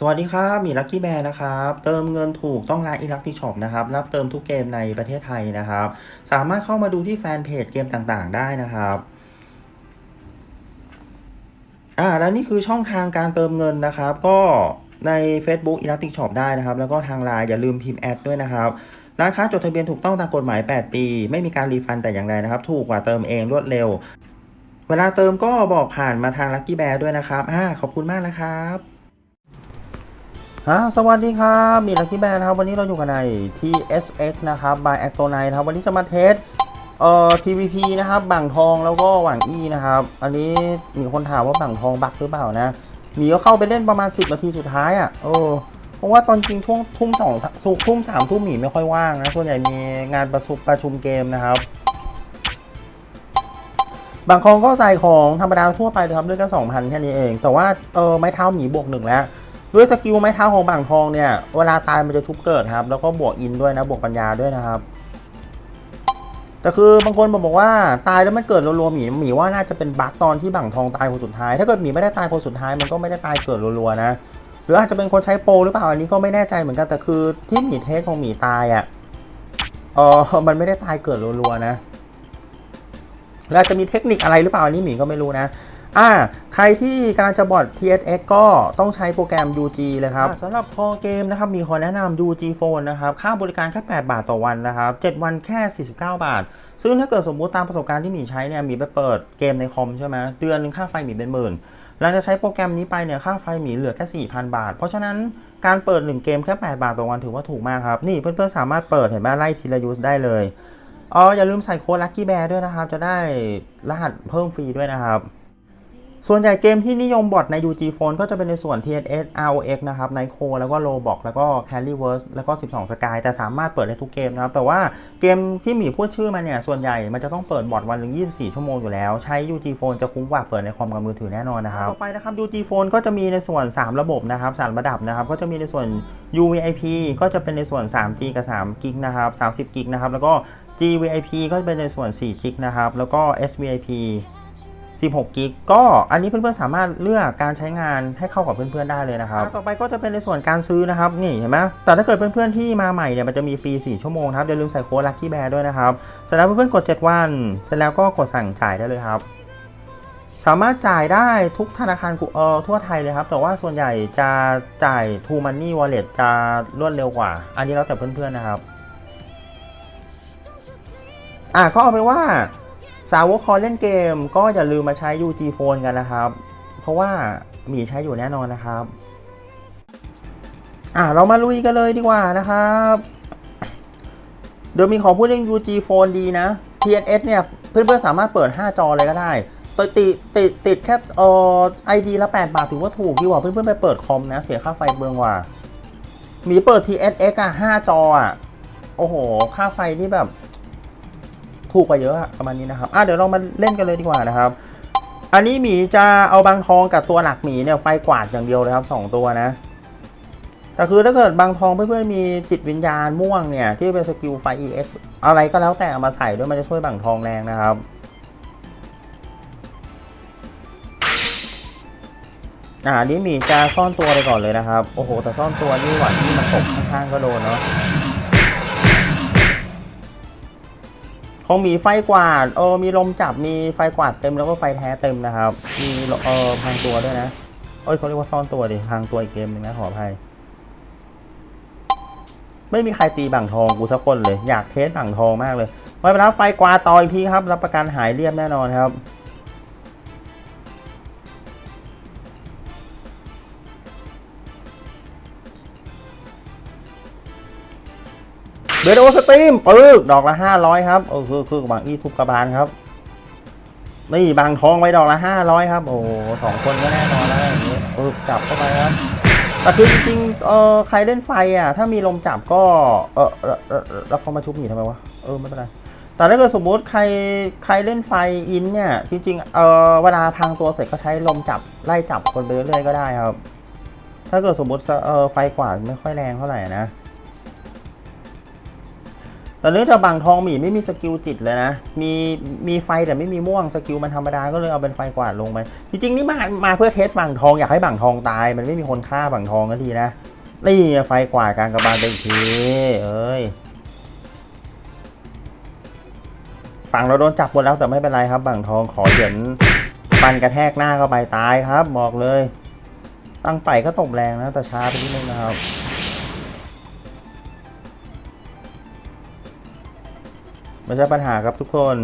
สวัสดีครับมีลักกี้แบร์นะครับ เติมเงินถูกต้องร้านอีลักที่ช็อปนะครับ รับเติมทุกเกมในประเทศไทยนะครับ สามารถเข้ามาดูที่แฟนเพจเกมต่างๆ ได้นะครับอ่าแล้วนี่คือช่องทางการเติมเงินนะครับ ก็ใน Facebook อีลักติช็อปได้นะครับ แล้วก็ทางไลน์อย่าลืมพิมพ์แอดด้วยนะครับร้านค้าจดทะเบียนถูกต้องตามกฎหมาย 8 ปี ไม่มีการรีฟันแต่อย่างใดนะครับ ถูกกว่าเติมเองรวดเร็ว เวลาเติมก็บอกผ่านมาทางลักกี้แบร์ด้วยนะครับอ่าขอบคุณมากนะครับ ฮะสวัสดีครับมีลักกี้แบนครับ วันนี้เราอยู่กันใน TSX นะครับ by Acto 9นะครับ วันนี้จะมาเทสเอ่อ PVP นะครับบังทองแล้วก็หว่างอี้นะครับ อันนี้มีคนถามว่าบังทองบักหรือเปล่านะมีก็เข้าไปเล่นประมาณ 10 นาทีสุดท้ายอะ่ะเออเพราะว่าตอนจริงช่วงทุ่มสองสุกทุ่มสามทุ่มหมีไม่ค่อยว่างนะ ส่วนใหญ่มีงานประชุมประชุมเกมนะครับบางคองก็ใส่ของธรรมดาทั่วไปเลยครับด้วยกัน2,000แค่นี้เอง แต่ว่าเออไม้เท้าหมีบวกหนึ่งแล้ว ด้วยสกิลไม้เท้าของบางทองเนี่ยเวลาตายมันจะชุบเกิดครับ แล้วก็บวกอินด้วยนะบวกปัญญาด้วยนะครับแต่คือบางคนบอกว่าตายแล้วมันเกิดรัวๆหมีหมีว่าน่าจะเป็นบั๊กตอนที่บังทองตายคนสุดท้าย ถ้าเกิดหมีไม่ได้ตายคนสุดท้ายมันก็ไม่ได้ตายเกิดรัวๆนะหรืออาจจะเป็นคนใช้โปรหรือเปล่าอันนี้ก็ไม่แน่ใจเหมือนกันแต่คือที่หมีเทสของหมีตายอะเออมันไม่ได้ตายเกิดรัวๆนะแล้วจะมีเทคนิคอะไรหรือเปล่าอันนี้หมีก็ไม่รู้นะ อ่าใครที่กำลังจะบอด TSX ก็ต้องใช้โปรแกรม UG เลยครับสำหรับคอเกมนะครับ มีขอแนะนำ UG Phone นะครับ ค่าบริการแค่ 8 บาทต่อวันนะครับ 7 วันแค่ 49 บาท ซึ่งถ้าเกิดสมมุติตามประสบการณ์ที่หมีใช้เนี่ยมีไปเปิดเกมในคอมใช่ไหมเดือนหนึงค่าไฟหมีเป็นหมื่นหลังจากใช้โปรแกรมนี้ไปเนี่ยค่าไฟหมีเหลือแค่ 4,000 บาท เพราะฉะนั้นการเปิด 1 เกมแค่ 8 บาทต่อวันถือว่าถูกมากครับ นี่เพื่อนๆสามารถเปิดเห็นไหมไล่ทีละยูสได้เลยอ๋ออย่าลืมใส่โค้ด Lucky Bear ด้วยนะครับ จะได้รหัสเพิ่มฟรีด้วยนะครับ ส่วนใหญ่เกมที่นิยมบอทใน UG Phone ก็จะเป็นในส่วน TSS ROX นะครับ Nitro แล้วก็ Roblox แล้วก็ Carryverse แล้วก็ 12 Sky แต่สามารถเปิดได้ทุกเกมนะครับ แต่ว่าเกมที่หมีพูดชื่อมาเนี่ย ส่วนใหญ่มันจะต้องเปิดบอทวันหนึ่ง24 ชั่วโมงอยู่แล้ว ใช้ UG Phone จะคุ้มกว่าเปิดในคอมกับมือถือแน่นอนนะครับ ต่อไปนะครับ UG Phone ก็จะมีในส่วน 3 ระบบนะครับ3ระดับนะครับ ก็จะมีในส่วน UVIP ก็จะเป็นในส่วน 3G กับ3 g ิกนะครับ30 g ิกนะครับแล้วก็ GVIP ก็จะเป็นในส่วน4 g ิกนะครับแล้วก็ SVIP 16กิกก็อันนี้เพื่อนๆสามารถเลือกการใช้งานให้เข้ากับเพื่อนๆได้เลยนะครับ ต่อไปก็จะเป็นในส่วนการซื้อนะครับนี่เห็นไหมแต่ถ้าเกิดเพื่อนๆที่มาใหม่เนี่ยมันจะมีฟรี 4 ชั่วโมงครับอย่าลืมใส่โค้ด Lucky Bear ด้วยนะครับเสร็จแล้วเพื่อนๆกด 7 วัน เสร็จแล้วก็กดสั่งจ่ายได้เลยครับสามารถจ่ายได้ทุกธนาคารเอ่อทั่วไทยเลยครับ แต่ว่าส่วนใหญ่จะจ่าย True Money Wallet จะรวดเร็วกว่า อันนี้แล้วแต่เพื่อนๆนะครับ อะก็เอาเป็นว่า สาวกคอเล่นเกมก็อย่าลืมมาใช้ UG Phone กันนะครับ เพราะว่าหมีใช้อยู่แน่นอนนะครับ อะเรามาลุยกันเลยดีกว่านะครับเดี๋ยมีขอพูดเรื่อง UG Phone ดีนะ TNS เนี่ย เพื่อนๆสามารถเปิด 5 จอเลยก็ได้ติดติดติดติดแค่เอ่อไอดีละ 8 บาทถือว่าถูกดีกว่าเพื่อนๆไปเปิดคอมนะ เสียค่าไฟเบืองกว่า มีเปิด TSX อะ5จออะ โอ้โห ค่าไฟนี่แบบ ถูกกว่าเยอะประมาณนี้นะครับอะเดี๋ยวเรามาเล่นกันเลยดีกว่านะครับ อันนี้หมีจะเอาบางทองกับตัวหลักหมีเนี่ยไฟกวาดอย่างเดียวเลยครับ 2 ตัวนะแต่คือถ้าเกิดบางทองเพื่อนๆมีจิตวิญญาณม่วงเนี่ย ที่เป็นสกิลไฟ EX อะไรก็แล้วแต่เอามาใส่ด้วยมันจะช่วยบางทองแรงนะครับอ่าอันนี้หมีจะซ่อนตัวไปก่อนเลยนะครับ โอ้โห แต่ซ่อนตัวนี่หวัดที่มันตกข้างๆก็โดนเนาะ คงมีไฟกวาดเออมีลมจับมีไฟกวาดเต็มแล้วก็ไฟแท้เต็มนะครับ มีเออพังตัวด้วยนะเอ้ยเขาเรียกว่าซ่อนตัวดิพังตัวอีกเกมหนึ่งนะขออภัยไม่มีใครตีบังทองกูสักคนเลย อยากเทสบังทองมากเลยไว้ไป็นไรไฟกวาดต่ออีกทีครับ รับประกันหายเรียบแน่นอนครับ เบโดสตรีมปึ๊กดอกละห้าร้อยครับเออคือคือบางอีทุบกระบาลครับ นี่บางทองไว้ดอกละห้าร้อยครับ โอ้สองคนก็แน่นอนแล้วอย่างนี้ปึกจับเข้าไปครับแต่คือจริงเออใครเล่นไฟอะ ถ้ามีลมจับก็เออเออเออเออแล้วเขามาชุบหนีทำไมวะเออไม่เป็นไรแต่ถ้าเกิดสมมติใครใครเล่นไฟอินเนี่ยจริงๆเออเวลาพังตัวเสร็จก็ใช้ลมจับไล่จับคนไปเรื่อยๆก็ได้ครับ ถ้าเกิดสมมติเออไฟกวาดไม่ค่อยแรงเท่าไหร่นะ แต่เนื่องจากบางทองหมีไม่มีสกิลจิตเลยนะ มีมีไฟแต่ไม่มีม่วงสกิลมันธรรมดาก็เลยเอาเป็นไฟกวาดลงไป จริงๆนี่มามาเพื่อเทสบางทองอยากให้บางทองตาย มันไม่มีคนฆ่าบางทองกันทีนะ นี่ไฟกวาดกลางกระบาลไปอีกทีเอ้ยฝั่งเราโดนจับหมดแล้วแต่ไม่เป็นไรครับบางทองขอเหยียนฟันกระแทกหน้าเข้าไปตายครับบอกเลย ตั้งไปก็ตบแรงนะแต่ช้าไปนิดนึงนะครับ ไม่ใช่ปัญหาครับทุกคน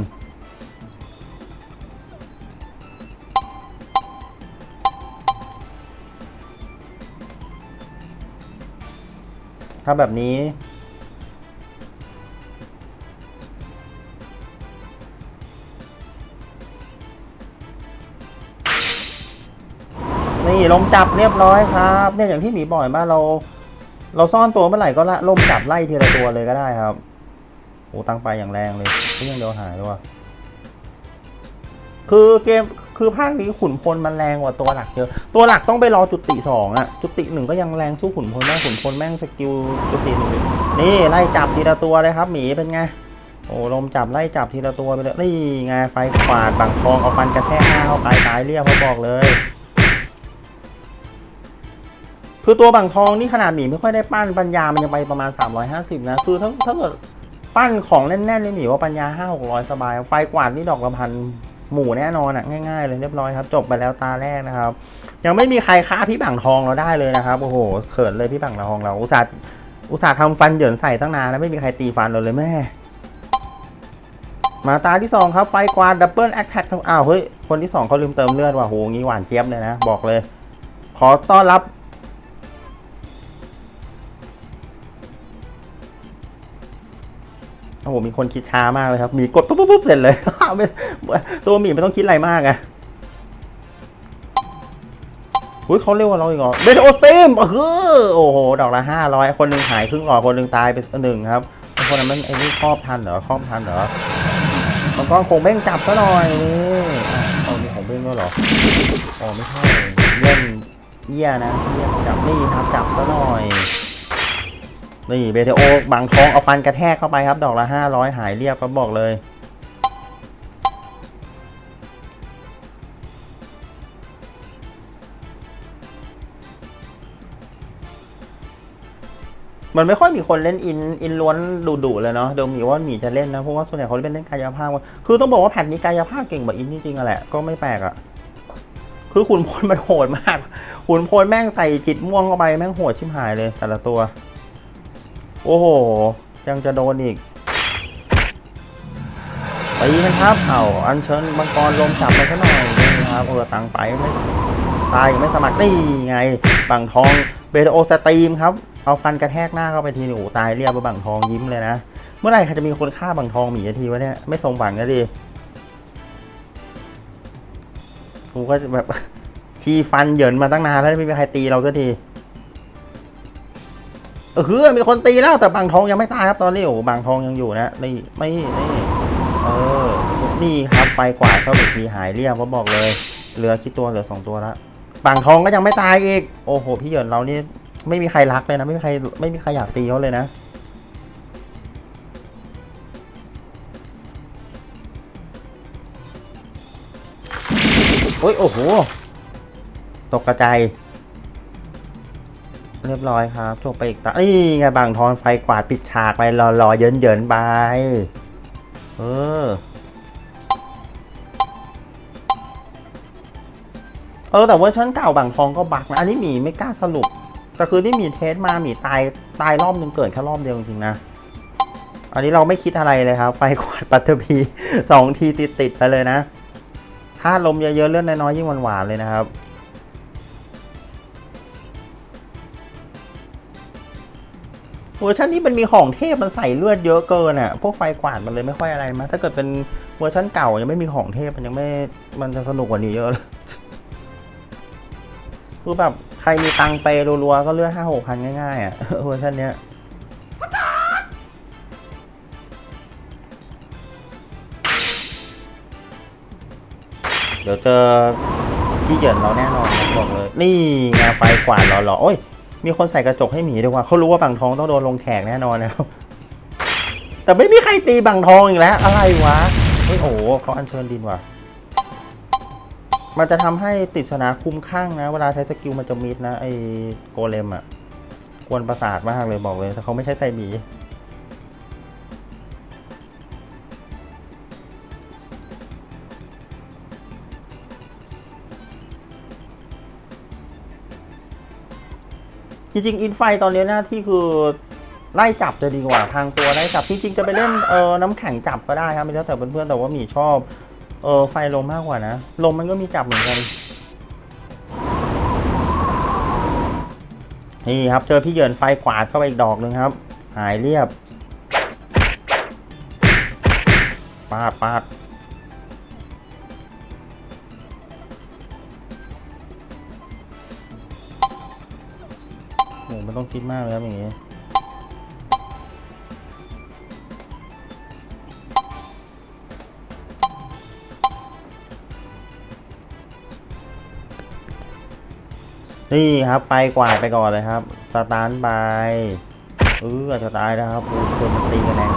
ถ้าแบบนี้นี่ลมจับเรียบร้อยครับเนี่ยอย่างที่หมีบ่อยมากเรา เราซ่อนตัวเมื่อไหร่ก็ละลมจับไล่ทีละตัวเลยก็ได้ครับ โอ้ตั้งไปอย่างแรงเลยก็ยังเดียวหายเลยว่ะคือเกมคือภาคนี้ขุนพลมันแรงกว่าตัวหลักเยอะ ตัวหลักต้องไปรอจุติสองอะจุติหนึ่งก็ยังแรงสู้ขุนพลได้ขุนพลแม่งสกิลจุติหนึ่งนี่ไล่จับทีละตัวเลยครับหมีเป็นไงโอ้ลมจับไล่จับทีละตัวไปเลยนี่ไงไฟขวาดบังทองเอาฟันกระแทกหน้าเข้าไปตายเรียบเขาบอกเลยคือตัวบังทองนี่ขนาดหมีไม่ค่อยได้ปั้นปัญญามันยังไปประมาณ 350 นะ คือถ้าถ้าเกิด ปั้นของแน่นๆเลยหมีว่าปัญญา5 600สบาย ไฟกวาดนี่ดอกละพันหมู่แน่นอนอะง่ายๆเลยเรียบร้อยครับ จบไปแล้วตาแรกนะครับ ยังไม่มีใครฆ่าพี่บังทองเราได้เลยนะครับโอ้โหเขินเลยพี่บังทองเราอุตส่าห์อุตส่าห์ทำฟันเหยินใส่ตั้งนานแล้วไม่มีใครตีฟันเราเลยแม่ มาตาที่สองครับไฟกวาดดับเบิลแอคแท็กอ้าวเฮ้ยคนที่สองเขาลืมเติมเลือดว่ะโหงี้หวานเจี๊ยบเลยนะ บอกเลย ขอต้อนรับ โอ้โหมีคนคิดช้ามากเลยครับ มีกดปุ๊บปุ๊บปุ๊บเสร็จเลยตัวหมีไม่ต้องคิดอะไรมากอะอุ้ยเขาเร็วกว่าเราอีกเหรอเบนโอสเตมเออโอ้โห ดอกละห้าร้อยคนหนึ่งหายครึ่งหลอดคนหนึ่งตายไปหนึ่งครับ คนนั้นมันไอ้นี่ครอบทันเหรอครอบทันเหรอมังกรคงเบ้งจับซะหน่อยนี่เอามีของเบ้งด้วยเหรอ อ๋อไม่ใช่เยี่ยนเยี่ยนะเยี่ยจับนี่ครับจับซะหน่อย นี่เบเทโอบางทองเอาฟันกระแทกเข้าไปครับ ดอกละห้าร้อยหายเรียบก็บอกเลยมันไม่ค่อยมีคนเล่นอินอินล้วนดุๆเลยเนาะเดี๋ยวหมีว่าหมีจะเล่นนะเพราะว่าส่วนใหญ่เขาเล่นเล่นกายภาพว่าคือต้องบอกว่าแผ่นนี้กายภาพเก่งกว่าอินจริงๆอะแหละก็ไม่แปลกอะคือขุนพลมันโหดมากขุนพลแม่งใส่จิตม่วงเข้าไปแม่งโหดชิบหายเลยแต่ละตัว โอ้โห ยังจะโดนอีกตีมันครับเอาอัญเชิญมังกรลมจับไปซะหน่อยนี่ครับเออตังไปไม่ตายไม่สมัครนี่ไงบังทองเบโดโอสตรีมครับ เอาฟันกระแทกหน้าเข้าไปทีนี่โอ้ตายเรียบไปบังทองยิ้มเลยนะ เมื่อไหร่จะมีคนฆ่าบังทองหมีทีวะเนี่ยไม่สมหวังนะดิกูก็แบบทีฟันเหยินมาตั้งนานแล้วไม่มีใครตีเราสักที เออคือมีคนตีแล้วแต่บางทองยังไม่ตายครับตอนนี้โอ้บางทองยังอยู่นะนี่ไม่นี่เออนี่ครับไฟกวาดเข้าไปทีหายเรียบก็บอกเลย เหลือกี่ตัวเหลือสองตัวละบางทองก็ยังไม่ตายอีกโอ้โหพี่เหยินเรานี่ไม่มีใครรักเลยนะไม่มีใครไม่มีใครอยากตีเขาเลยนะโอ้ยโอ้โหตกกระจาย เรียบร้อยครับจบไปอีกตานี่ไงบางทอนไฟกวาดปิดฉากไปรอรอเยินเยินไป เออ เออแต่เวอร์ชันเก่าบางทองก็บักนะ อันนี้หมีไม่กล้าสรุป แต่คือที่หมีเทสมาหมีตายตายรอบหนึงเกิดแค่รอบเดียวจริงๆนะ อันนี้เราไม่คิดอะไรเลยครับ ไฟกวาดปัตเตอร์พีสองทีติดๆไปเลยนะ ถ้าลมเยอะๆเลื่อดน้อยๆยิ่งหวานๆเลยนะครับ วอร์ชันนี้มันมีของเทพมันใส่เลือดเยอะเกินอะ พวกไฟกวาดมันเลยไม่ค่อยอะไรมา ถ้าเกิดเป็นเวอร์ชันเก่ายังไม่มีของเทพมันยังไม่ มันจะสนุกกว่านี้เยอะเลยคือแบบใครมีตังไปรัวๆก็เลือดห้าหกพันง่ายๆอะเวอร์ชันเนี้ยเดี๋ยวเจอพี่เหยินเราแน่นอนบอกเลย นี่ไงไฟกวาดหล่อๆโอ้ย มีคนใส่กระจกให้หมีด้วยว่าเขารู้ว่าบางทองต้องโดนลงแขกแน่นอนนะครับแต่ไม่มีใครตีบังทองอีกแล้ว อะไรวะเฮ้ยโอ้โหเขาอัญเชิญดินว่ะ มันจะทำให้ติดสนาคุ้มข้างนะ เวลาใช้สกิลมันจะมิดนะไอ้โกเลมอะกวนประสาทมากเลยบอกเลยถ้าเขาไม่ใช่ไซบี จริงๆอินไฟตอนนี้หน้าที่คือไล่จับจะดีกว่าทางตัวไล่จับจริงๆจะไปเล่นเออน้ำแข็งจับก็ได้ครับไม่แล้วแต่เพื่อนๆแต่ว่ามีชอบเออไฟลมมากกว่านะลมมันก็มีจับเหมือนกันนี่ครับเจอพี่เยินไฟกวาดเข้าไปอีกดอกหนึ่งครับ หายเรียบปาดปาด โอ้ไม่ต้องคิดมากเลยครับอย่างงี้นี่ครับไฟกวาดไปก่อนเลยครับ สตาร์ทไปเออจะตายแล้วครับโอ้โหคนมันตีกันแรง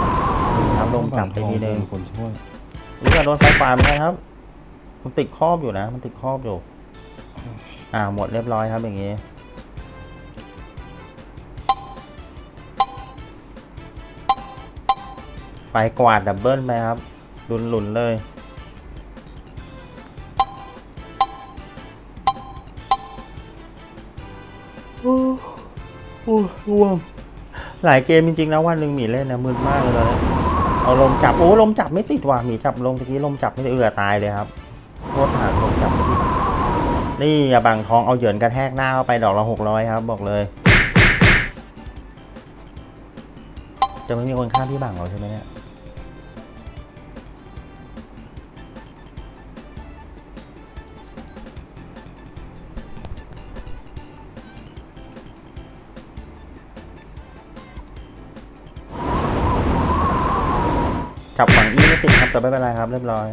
นี่ครับลงจับไปทีนึงคนช่วยเออโดนไฟกวาดเหมือนกันครับ มันติดครอบอยู่นะ มันติดครอบอยู่ อ่าหมดเรียบร้อยครับอย่างงี้ ไฟกวาดดับเบิลไปครับหลุนหลุนๆเลย โอ้โหร่วงหลายเกมจริงๆนะวันหนึ่งหมีเล่นนะมึนมากเลยตอนนี้เอาลมจับ โอ้ลมจับไม่ติดว่ะหมีจับลมตะกี้ลมจับไม่ติดเอือตายเลยครับโทษฐานลมจับไม่ติดนี่อย่าบังทองเอาเหยินกระแทกหน้าเข้าไปดอกละหกร้อยครับ บอกเลย จะไม่มีคนฆ่าพี่บังหรอใช่ไหมเนี่ย ติดครับแต่ไม่เป็นไรครับ เรียบร้อย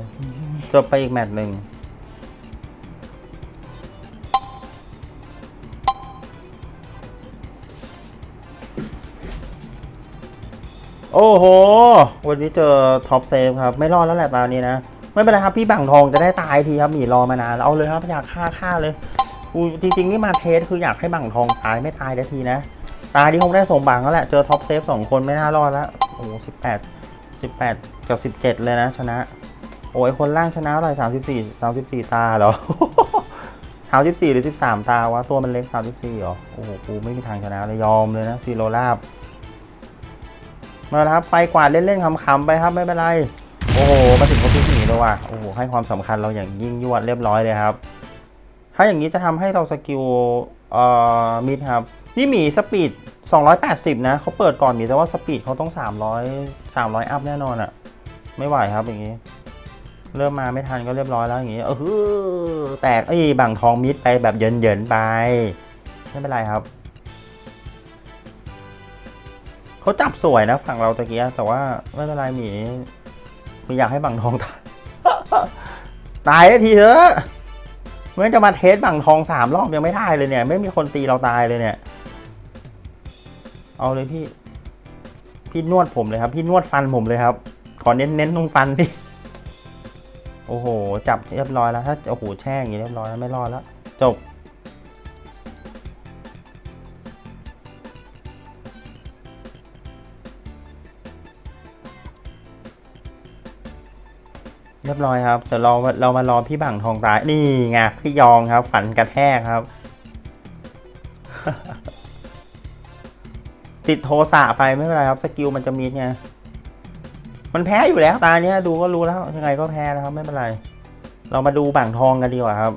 จบไปอีกแมตช์หนึ่งโอ้โห วันนี้เจอท็อปเซฟครับ ไม่รอดแล้วแหละตอนนี้นะ ไม่เป็นไรครับ พี่บังทองจะได้ตายทีครับหมีรอมานานเอาเลยครับอยากฆ่าฆ่าเลยอูจริงๆนี่มาเทสคืออยากให้บังทองตายไม่ตายได้ทีนะ ตายที่คงได้ส่งบังแล้วแหละ เจอท็อปเซฟสองคนไม่น่ารอดแล้ว โอ้โหสิบแปดสิบแปด กับสิบเจ็ดเลยนะชนะ โอ้ยคนล่างชนะเท่าไหร่สามสิบสี่สามสิบสี่ตาเหรอสามสิบสี่หรือสิบสามตาวะตัวมันเล็กสามสิบสี่เหรอ โอ้โหกูไม่มีทางชนะเลยยอมเลยนะซีโรลาบมาแล้วครับไฟกวาดเล่นๆขำๆไปครับไม่เป็นไร โอ้โหมาถึงครบที่สี่แล้วว่ะโอ้โหให้ความสำคัญเราอย่างยิ่งยวดเรียบร้อยเลยครับ ถ้าอย่างนี้จะทำให้เราสกิลเอ่อมิดครับนี่หมีสปีด280 นะเขาเปิดก่อนหมีแต่ว่าสปีดเขาต้อง 300 300 อัพแน่นอนอะ ไม่ไหวครับอย่างนี้ เริ่มมาไม่ทันก็เรียบร้อยแล้วอย่างนี้เออแตกไอ้บังทองมิดไปแบบเยินๆไป ไม่เป็นไรครับเขาจับสวยนะฝั่งเราตะเกียแต่ว่าไม่เป็นไรหมีมีอยากให้บังทองตายตายได้ทีเถอะเมื่อจะมาเทสบังทองสามรอบยังไม่ได้เลยเนี่ย ไม่มีคนตีเราตายเลยเนี่ย เอาเลยพี่ พี่นวดผมเลยครับ พี่นวดฟันผมเลยครับ ขอเน้นเน้นตรงฟันพี่ โอ้โห จับเรียบร้อยแล้ว ถ้าโอ้โหแช่อย่างนี้เรียบร้อยแล้วไม่รอดแล้ว จบ เรียบร้อยครับ แต่เราเรามารอพี่บังทองตายนี่ไงพี่ยองครับ ฝันกระแทกครับ ติดโทสะไปไม่เป็นไรครับ สกิลมันจะมีไง มันแพ้อยู่แล้ว ตาเนี้ยดูก็รู้แล้ว ยังไงก็แพ้นะครับ ไม่เป็นไร เรามาดูบังทองกันดีกว่าครับ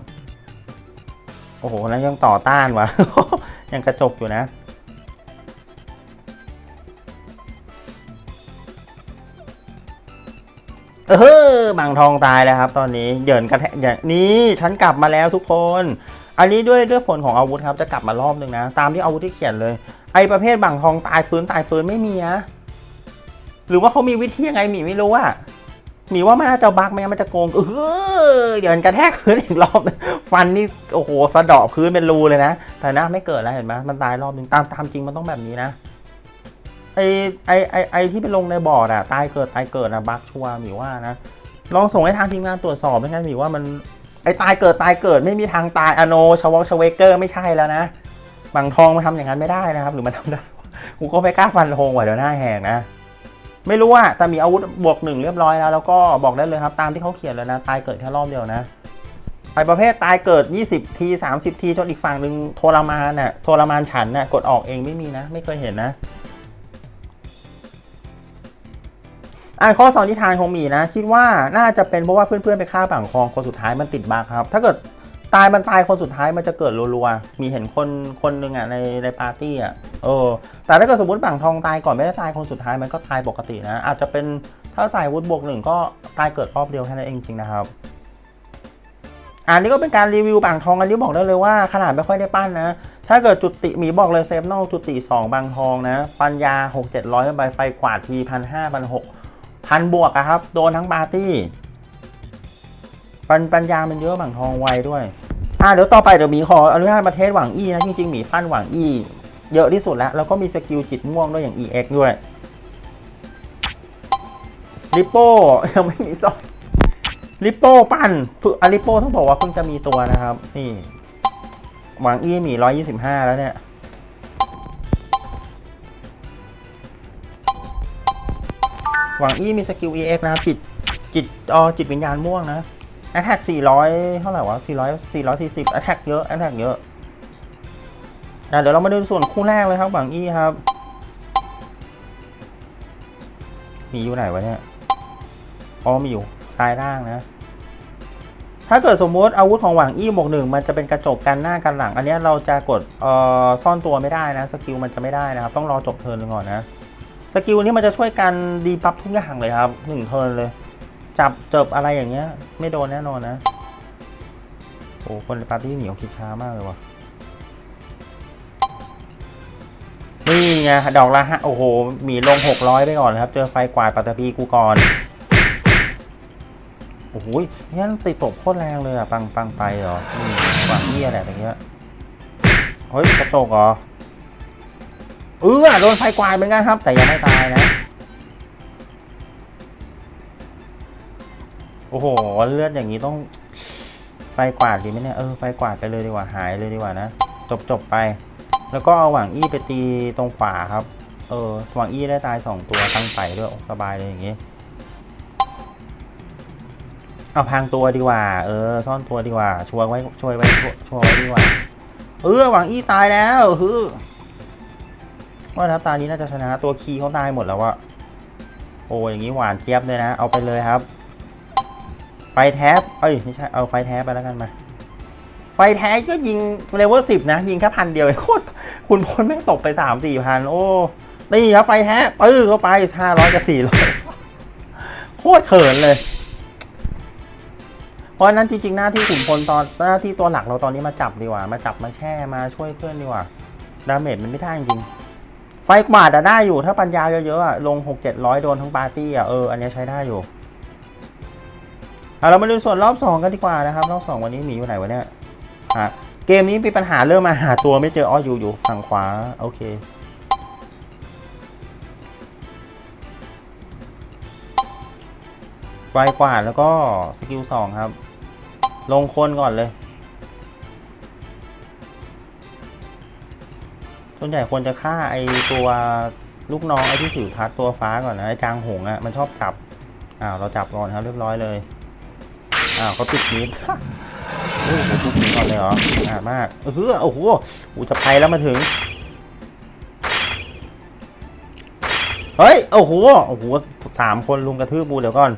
โอ้โหนั้นยังต่อต้านวะยังกระจกอยู่นะ เออบางทองตายแล้วครับ ตอนนี้เหยินกระแทกอย่างนี้ฉันกลับมาแล้วทุกคน อันนี้ด้วยด้วยผลของอาวุธครับ จะกลับมารอบหนึ่งนะ ตามที่อาวุธที่เขียนเลย ไอประเภทบางทองตายฟื้นตายฟื้นไม่มีนะ หรือว่าเขามีวิธียังไงหมีไม่รู้อะหมีว่ามันน่าจะบักไหมมันจะโกงเออเหยินกระแทกพื้นอีกรอบ ฟันนี่โอ้โหสะดาะพื้นเป็นรูเลยนะ แต่นะไม่เกิดแล้วเห็นไหมมันตายรอบหนึ่งตามตามจริงมันต้องแบบนี้นะไอไอไอไอที่ไปลงในบอร์ดอะตายเกิดตายเกิดอะบักชัวร์หมีว่านะลองส่งให้ทางทีมงานตรวจสอบไม่งั้นหมีว่ามันไอตายเกิดตายเกิดไม่มีทางตายอโนชวชเวเกอร์ไม่ใช่แล้วนะบางทองมันทำอย่างนั้นไม่ได้นะครับ หรือมันทำได้กูก็ไม่กล้าฟันธงว่ะเดี๋ยวหน้าแหกนะ ไม่รู้ว่าแต่มีอาวุธบวกหนึ่งเรียบร้อยแล้ว แล้วก็บอกได้เลยครับ ตามที่เขาเขียนเลยนะ ตายเกิดแค่รอบเดียวนะไปประเภทตายเกิด 20 ที 30 ทีจนอีกฝั่งหนึ่งทรมานน่ะทรมานฉันน่ะกดออกเองไม่มีนะ ไม่เคยเห็นนะอ่านข้อสอนนิทานของมีนะ คิดว่าน่าจะเป็นเพราะว่าเพื่อนๆไปฆ่าฝั่งคลองคนสุดท้ายมันติดบั๊กครับ ถ้าเกิด ตายมันตายคนสุดท้ายมันจะเกิดรัวๆ มีเห็นคนคนหนึ่งอะในในปาร์ตี้อะเออแต่ถ้าเกิดสมมติฝั่งทองตายก่อนไม่ได้ตายคนสุดท้ายมันก็ตายปกตินะ อาจจะเป็นถ้าใส่วุธบวกหนึ่งก็ตายเกิดรอบเดียวแค่นั้นเองจริงนะครับอันนี้ก็เป็นการรีวิวบางทองอันนี้บอกได้เลยว่าขนาดไม่ค่อยได้ปั้นนะ ถ้าเกิดจุติหมีบอกเลยเซฟนอกจุติ 2 บางทองนะ ปัญญา 6 700ใบไฟกวาดทีพันห้าพันหกพันบวกครับ โดนทั้งปาร์ตี้ ปัญปัญญามันเยอะบางทองไวด้วย อะเดี๋ยวต่อไปเดี๋ยวหมีขออนุญาตมาเทสหวังอี้นะจริงๆหมีปั้นหวังอี้เยอะที่สุดแล้ว แล้วก็มีสกิลจิตม่วงด้วยอย่าง EX ด้วยริปโป้ยังไม่มีซอยลิปโป้ปั้นพึ่อะลิปโป้ต้องบอกว่าเพิ่งจะมีตัวนะครับ นี่หวังอี้หมีร้อยยี่สิบห้าแล้วเนี่ยหวังอี้มีสกิล EX นะครับจิตจิตออจิตวิญญาณม่วงนะ Attack 400 เท่าไหร่วะ 400 440 Attack เยอะ Attack เยอะอะเดี๋ยวเรามาดูส่วนคู่แรกเลยครับหวังอี้ครับ มีอยู่ไหนวะเนี่ย อ๋อมีอยู่ซ้ายล่างนะ ถ้าเกิดสมมติอาวุธของหวังอี้บวกหนึ่งมันจะเป็นกระจกกันหน้ากันหลัง อันนี้เราจะกดเอ่อซ่อนตัวไม่ได้นะ สกิลมันจะไม่ได้นะครับ ต้องรอจบเทิร์นก่อนนะ สกิลนี้มันจะช่วยกันดีปับทุกอย่างเลยครับหนึ่งเทิร์นเลย จับเจบอะไรอย่างเงี้ย ไม่โดนแน่นอนนะ โอ้คนในปาร์ตี้เหนียวคิดช้ามากเลยวะนี่ไงดอกละฮะโอ้โห มีลงหกร้อยไปก่อนครับ เจอไฟกวาดปัตตภีกูก่อน โอ้โหงั้นติดตบโคตรแรงเลยอะ ปังปังไปเหรอนี่หวังเยี่ยอะไรอย่างเงี้ยเฮ้ยกระจกเหรอเออโดนไฟกวาดเหมือนกันครับ แต่ยังไม่ตายนะ โอ้โห เลือดอย่างนี้ต้อง ไฟกวาดดีไหมเนี่ย เออ ไฟกวาดไปเลยดีกว่า หายเลยดีกว่านะ จบจบไป แล้วก็เอาหวังอี้ไปตีตรงขวาครับ เออ หวังอี้ได้ตายสองตัวตั้งไปด้วยโอ้สบายเลยอย่างงี้ เอาพรางตัวดีกว่า เออ ซ่อนตัวดีกว่า ช่วยไว้ ช่วยไว้ ช่วยไว้ดีกว่า เออ หวังอี้ตายแล้วฮือว่าทับตานี้น่าจะชนะ ตัวคีเขาตายหมดแล้วอะโอ้อย่างนี้หวานเจี๊ยบเลยนะ เอาไปเลยครับ ฟแท็บเอ้ยไม่ใช่ เอาไฟแท็บไปแล้วกันมา ไฟแท็บก็ยิงเลเวลสิบนะ ยิงแค่พันเดียวเองโคตรคุณพลไม่งตกไปสามสี่พันโอ้ นี่ครับไฟแท็บปื้อเข้าไปห้าร้อยกับสี่ร้อยโคตรเขินเลย เพราะนั้นจริงๆ หน้าที่ขุนพลตอนหน้าที่ตัวหลักเราตอนนี้มาจับดีกว่า มาจับมาแช่มาช่วยเพื่อนดีกว่า ดาเมจมันไม่ได้จริง ไฟกวาดอะได้อยู่ถ้าปัญญาเยอะๆอะลงหกเจ็ดร้อยโดนทั้งปาร์ตี้อะเอออันนี้ใช้ได้อยู่ อาเรามาดูส่วนรอบสองกันดีกว่านะครับ รอบสองวันนี้หมีอยู่ไหนวะเนี่ยอะเกมนี้มีปัญหาเริ่มมาหาตัวไม่เจออ้ออยู่อยู่ฝั่งขวา โอเค ไฟกวาดแล้วก็สกิลสองครับ ลงคนก่อนเลย ส่วนใหญ่ควรจะฆ่าไอตัวลูกน้องไอที่ถือพัดตัวฟ้าก่อนนะไอจางหงอะ่ะมันชอบจับอ้าวเราจับก่อนครับเรียบร้อยเลย อ้าวเขาติดนิดโอ้โหทุบหนีก่อนเลยเหรออ่ามากเออโอ้โหอูจะไปแล้วมาถึง เฮ้ย โอ้โห โอ้โหสามคนลุมกระทืบบูเดี๋ยวก่อน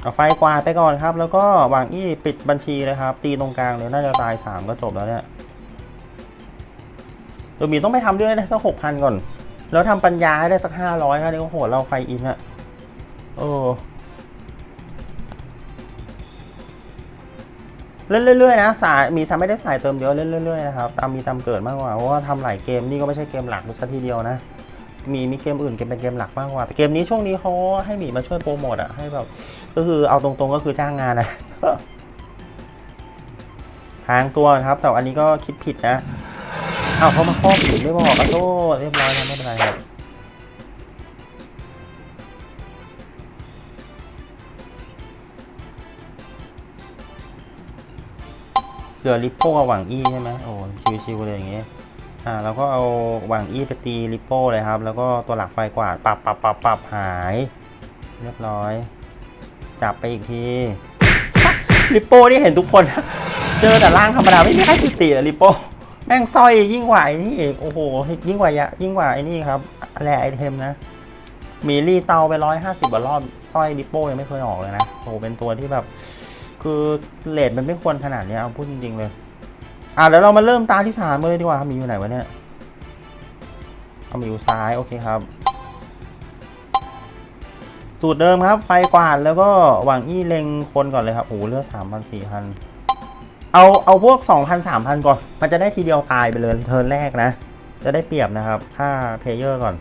เอาไฟกวาดไปก่อนครับ แล้วก็วางอี้ปิดบัญชีเลยครับ ตีตรงกลางเลยน่าจะตายสามก็จบแล้วเนี่ยตัวมีต้องไปทำเรื่องได้สักหกพันก่อน แล้วทำปัญญาให้ได้สักห้าร้อยครับนี่ก็โหเราไฟอินอะ โอ้เล่นเรื่อยๆนะสายมีซัไม่ได้สายเติมเยอะเล่นเรื่อยๆนะครับตามมีตามเกิดมากกว่าเพราะว่าทำหลายเกมนี่ก็ไม่ใช่เกมหลักซะทีเดียวนะมีมีเกมอื่นเกมเป็นเกมหลักมากกว่าแต่เกมนี้ช่วงนี้เขาให้หมีมาช่วยโปรโมทอะให้แบบก็คือเอาตรงๆก็คือจ้างงานนะทางตัวครับแต่อันนี้ก็คิดผิดนะเอาเขามาครอบหนีไม่บอกขอโทษเรียบร้อยแล้วไม่เป็นไรครับ เหลือลิปโป้กับหวังอี้ใช่ไหมโอ้ชิวๆเลยอย่างเงี้ยอ่าเราก็เอาหวังอี้ไปตีลิปโป้เลยครับ แล้วก็ตัวหลักไฟกวาดปรับปรับปรับปรับหาย เรียบร้อย จับไปอีกทีลิปโป้ที่เห็นทุกคน เจอแต่ร่างธรรมดาไม่มีใครจุติอะลิปโป้แม่งสร้อยยิ่งกว่าไอ้นี่อีกโอ้โหยิ่งกว่ายะยิ่งกว่าไอ้นี่ครับแรไอเทมนะมีรีเตาไปร้อยห้าสิบกว่ารอบสร้อยลิปโป้ยังไม่เคยออกเลยนะโอ้โหเป็นตัวที่แบบ คือเลทมันไม่ควรขนาดนี้เอาพูดจริงๆเลย อะเดี๋ยวเรามาเริ่มตาที่สามเลยดีกว่ามีอยู่ไหนวะเนี่ยเอามีอยู่ซ้ายโอเคครับ สูตรเดิมครับ ไฟกวาดแล้วก็หวังอี้เล็งคนก่อนเลยครับโอ้โหเลือดสามพันสี่พันเอาเอาพวกสองพันสามพันก่อน มันจะได้ทีเดียวตายไปเลยเทิร์นแรกนะ จะได้เปรียบนะครับ ค่าเพลเยอร์ก่อน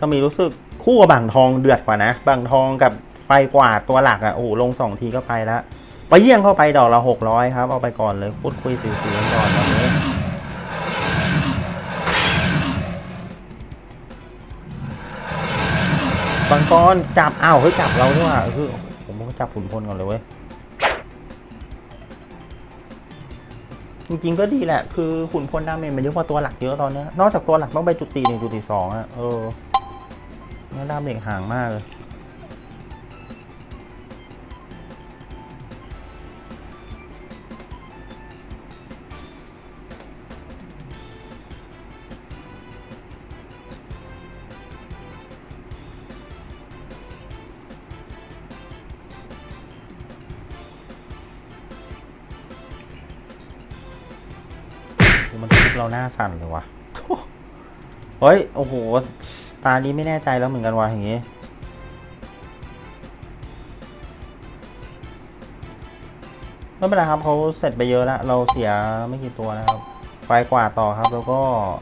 ก็มีรู้สึก คู่กับบังทองเดือดกว่านะบังทองกับไฟกวาดตัวหลักอะ่ะโอ้โหลงสองทีก็ไปแล้วไปเยี่ยงเข้าไปดอกละหกร้อยครับ เอาไปก่อนเลยพูดคุยสิวๆกันก่อนตอนนี้บังกรจับอ้าวเฮ้ยจับเราด้วยว่ะคือผมก็จับขุนพลก่อนเลยเว้ยจริงๆก็ดีแหละ คือขุนพลดาเมจมันเยอะกว่าตัวหลักเยอะตอนเนี้ยนอกจากตัวหลักต้องไปจุดตีหนึ่งจุดตีสองอะเออ นี่ดาเมจห่างมากเลยมันทุบเราหน้าสั่นเลยวะเฮ้ย โอ้โห ตานี้ไม่แน่ใจแล้วเหมือนกันวะอย่างงี้ไม่เป็นไรครับเขาเสร็จไปเยอะแล้ว เราเสียไม่กี่ตัวนะครับ ไฟกวาดต่อครับ แล้วก็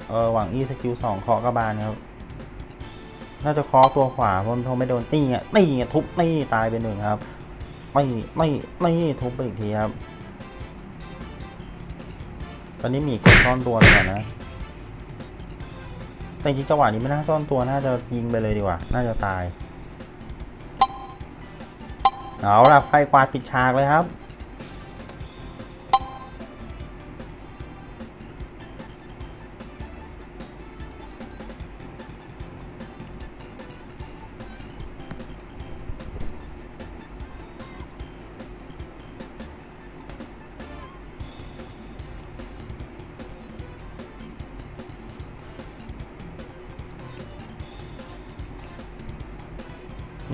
เออหวังอีสกิลสองเคาะกระบาลครับ น่าจะเคาะตัวขวาเพราะเขาไม่โดนตีอะตีอะทุบตีตายไปหนึ่งครับ ไม่ไม่ไม่ทุบไปอีกทีครับ ตอนนี้มีกดซ่อนตัวเลยนะ แต่จริงจังหวะนี้ไม่น่าซ่อนตัวน่าจะยิงไปเลยดีกว่า น่าจะตาย เอาล่ะไฟกวาดปิดฉากเลยครับ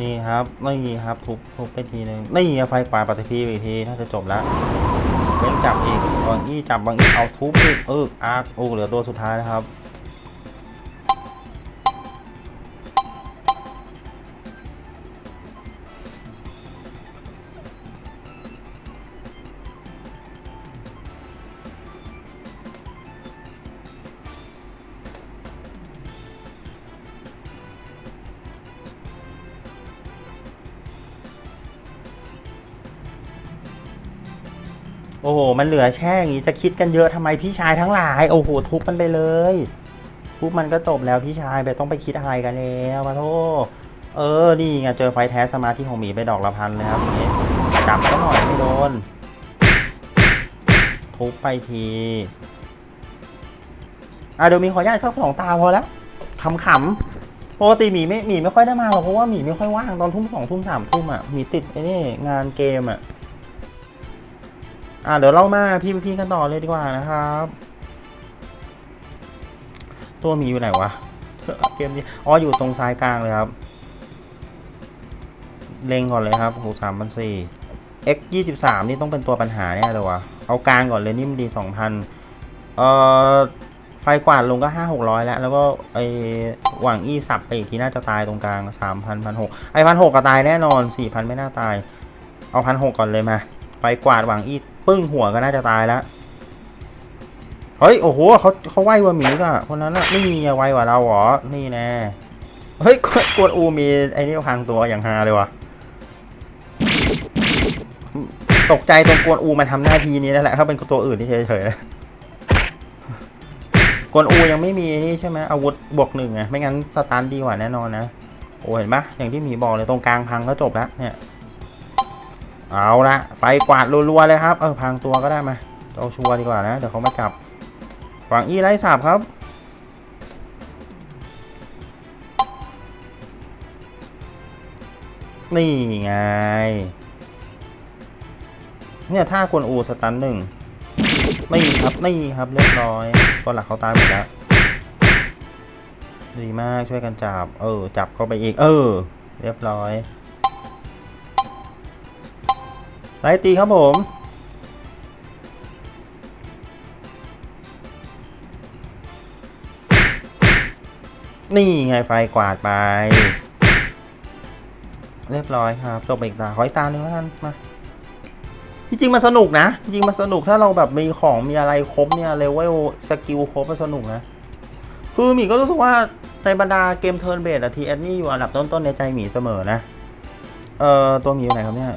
นี่ครับนี่ครับทุบทุบไปทีหนึ่งนี่ไฟป่าปฏิพีไปอีกทีน่าจะจบแล้วเล่นจับอีกบางอีจับบางอีเอาทุบอีกเอออาร์โอ้เหลือตัวสุดท้ายนะครับ อ้โห มันเหลือแช่อย่างนี้จะคิดกันเยอะทำไมพี่ชายทั้งหลาย โอ้โห ทุบมันไปเลยทุบมันก็จบแล้วพี่ชายไปต้องไปคิดอะไรกันแล้วมาโทษเออ นี่ไงเจอไฟแท้สมาธิของหมีไปดอกละพันเลยครับนี่จับซะหน่อยไม่โดน ทุบไปที อะเดี๋ยวมีขออนุญาตสักสองตาพอแล้วขำๆปกติหมีไม่หมีไม่ค่อยได้มาหรอกเพราะว่าหมีไม่ค่อยว่างตอนทุ่มสองทุ่มสามทุ่มอะหมีติดไอ้นี่งานเกมอะ อ่าเดี๋ยวเรามาพีพีกันต่อเลยดีกว่านะครับ ตัวมีอยู่ไหนวะเกมนี้อ๋ออยู่ตรงซ้ายกลางเลยครับ เล็งก่อนเลยครับโหสามพันสี่ x ยี่สิบสามนี่ต้องเป็นตัวปัญหาแน่เลยวะเอากลางก่อนเลยนี่มันดีสองพันเอ่อไฟกวาดลงก็ห้าหกร้อยแล้ว แล้วก็ไอหว่างอี้สับไปอีกทีน่าจะตายตรงกลางสามพันพันหกไอพันหกก็ตายแน่นอนสี่พันไม่น่าตาย เอาพันหกก่อนเลยมา ไฟกวาดหว่างอี้ ปึ้งหัวก็น่าจะตายแล้วเฮ้ย โอ้โหเขาเขาไวกว่าหมีก่ะคนนั้นน่ะไม่มีอะไวกว่าเราเหรอ นี่แน่ เฮ้ยกวนอูมีไอ้นี่พังตัวอย่างฮาเลยวะตกใจตรงกวนอูมันทำหน้าที่นี้นั่นแหละถ้าเป็นตัวอื่นที่เฉยๆนะกวนอูยังไม่มีนี่ใช่ไหมอาวุธบวกหนึ่งไงไม่งั้นสตาร์ทดีกว่าแน่นอนนะ โอ้เห็นปะอย่างที่หมีบอกเลยตรงกลางพังก็จบแล้วเนี่ย เอาละไฟกวาดรัวๆเลยครับ เออพังตัวก็ได้มาเอาชัวร์ดีกว่านะ เดี๋ยวเขามาจับหวังอี้ไล่สาบครับ นี่ไง เนี่ยถ้ากวนอูสตันหนึ่งนี่ครับนี่ครับเรียบร้อยตัวหลักเขาตายหมดแล้วดีมากช่วยกันจับ เออ จับเข้าไปอีก เออ เรียบร้อย ไล่ตีครับผมนี่ไงไฟกวาดไป เรียบร้อยครับจบอีกตาขออีกตาหนึ่งแล้วกันมาจริงๆมันสนุกนะจริงมันสนุกถ้าเราแบบมีของมีอะไรครบเนี่ยเลเวลสกิลครบมันสนุกนะ คือหมีก็รู้สึกว่าในบรรดาเกมเทิร์นเบสอะทีเอสนี่อยู่อันดับต้นๆในใจหมีเสมอนะ เอ่อตัวหมีอยู่ไหนครับเนี่ย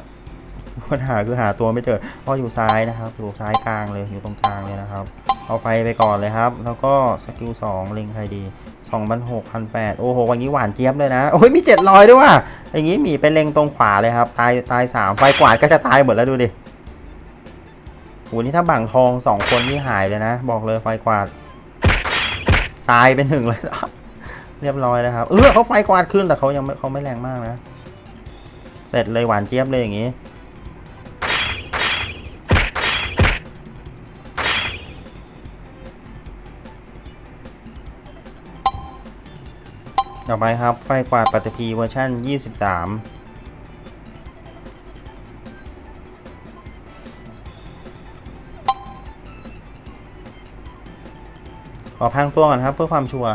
ปัญหาคือหาตัวไม่เจออ๋ออยู่ซ้ายนะครับ อยู่ซ้ายกลางเลยอยู่ตรงกลางเลยนะครับ เอาไฟไปก่อนเลยครับ แล้วก็สกิลสองเล็งใครดีสองพันหกพันแปดโอ้โหวันนี้หวานเจี๊ยบเลยนะ โอ้ยมีเจ็ดร้อยด้วยว่ะอย่างนี้มีไปเล็งตรงขวาเลยครับ ตายตายสามไฟกวาดก็จะตายหมดแล้วดูดิโอ้นี่ถ้าบังทองสองคนนี่หายเลยนะ บอกเลยไฟกวาด ตายเป็นหนึ่งเลยเรียบร้อยแล้วครับเออเขาไฟกวาดขึ้นแต่เขายังไม่เขาไม่แรงมากนะ เสร็จเลยหวานเจี๊ยบเลยอย่างนี้ ต่อไปครับ ไฟกวาดปัตตภีเวอร์ชัน23ขอพังตัวก่อนครับ เพื่อความชัวร์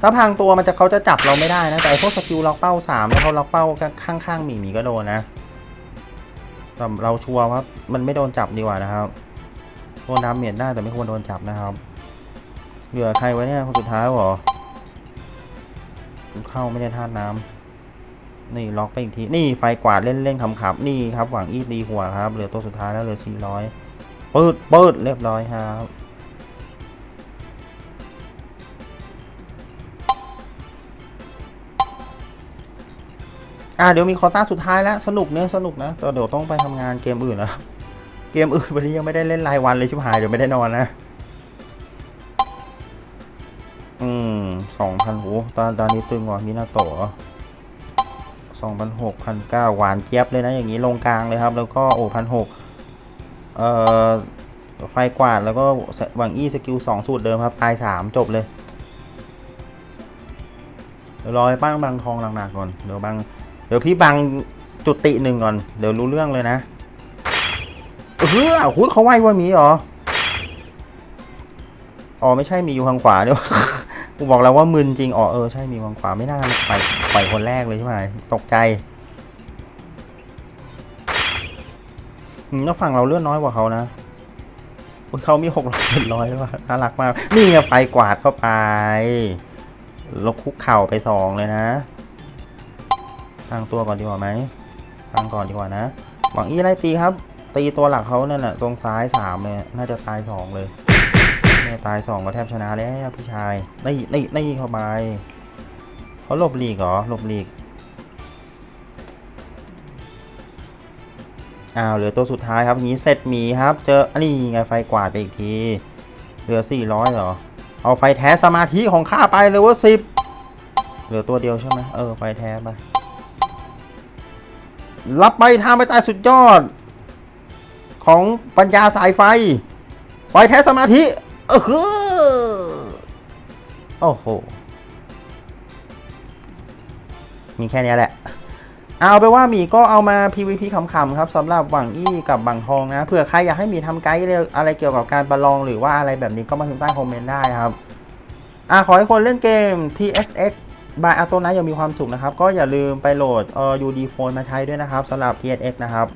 ถ้าพังตัวมันจะเขาจะจับเราไม่ได้นะ แต่พวกสกิลล็อกเป้าสามแล้วเขาล็อกเป้าข้างๆหมีหมีก็โดนนะแต่เราชัวร์ว่ามันไม่โดนจับดีกว่านะครับโดนดาเมจได้แต่ไม่ควรโดนจับนะครับ เหลือใครไว้เนี่ยคนสุดท้ายหรอ เข้าไม่ได้ท่าน้ำนี่ล็อกไปอีกที นี่ไฟกวาดเล่นเล่นๆขำๆนี่ครับหวังอีตีหัวครับ เหลือตัวสุดท้ายแล้วเหลือสี่ร้อยเปิดเปิดเรียบร้อยครับอ่าเดี๋ยวมีคอต้าสุดท้ายแล้วสนุกเนี่ยสนุกนะแต่เดี๋ยวต้องไปทำงานเกมอื่นนะเกมอื่นวันนี้ยังไม่ได้เล่นรายวันเลยชิบหายเดี๋ยวไม่ได้นอนนะ สองพันโหตอนตอนนี้ตึงว่ะมินาโตะสองพันหกพันเก้าหวานเจี๊ยบเลยนะ อย่างนี้ลงกลางเลยครับ แล้วก็โอ้พันหกเอ่อไฟกวาดแล้วก็หวังอี้สกิลสองสูตรเดิมครับ ตายสามจบเลยเดี๋ยวรอให้ปั้งบังทองหนักๆก่อน เดี๋ยวบังเดี๋ยวพี่บังจุติหนึ่งก่อน เดี๋ยวรู้เรื่องเลยนะเฮ้ยโอ้ยเขาไหวว่ามีเหรอ อ๋อไม่ใช่มีอยู่ทางขวาเดี๋ยว กูบอกแล้วว่ามึนจริงอ๋อเออใช่มีทางขวาไม่น่าไปไปคนแรกเลยใช่ไหมตกใจอืมแล้วฝั่งเราเลื่อนน้อยกว่าเขานะเขามีหกร้อยเจ็ดร้อยด้วยว่ะน่ารักมาก นี่ไงไฟกวาดเข้าไปลกคุกเข่าไปสองเลยนะทางตัวก่อนดีกว่าไหมทางก่อนดีกว่านะ หวังอี้ไล่ตีครับ ตีตัวหลักเขาเนี่ยแหละตรงซ้ายสามเลยน่าจะตายสองเลย ตายสองก็แทบชนะแล้วพี่ชายนี่นี่นี่เข้าไปเขาหลบหลีกเหรอหลบหลีกอ้าวเหลือตัวสุดท้ายครับนี้เสร็จหมีครับ เจออันนี้ไงไฟกวาดไปอีกทีเหลือ400เหรอเอาไฟแท้สมาธิของข้าไปเลยว่าสิบเหลือตัวเดียวใช่ไหมเออไฟแท้ไปรับไปทางไปตายสุดยอด ของปัญญาสายไฟ ไฟแท้สมาธิ ออคือโอ้โห มีแค่นี้แหละ เอาไปว่ามีก็เอามา PVP ขำๆครับสำหรับหวังอี้กับบังทองนะ เผื่อใครอยากให้มีทำไกด์อะไรเกี่ยวกับการประลองหรือว่าอะไรแบบนี้ก็มาถึงใต้คอมเมนต์ได้ครับ อ่าขอให้คนเล่นเกม TSX บายอาโตนะยังมีความสุขนะครับ ก็อย่าลืมไปโหลดเอ่อ UD Phone มาใช้ด้วยนะครับสำหรับ TSX นะครับ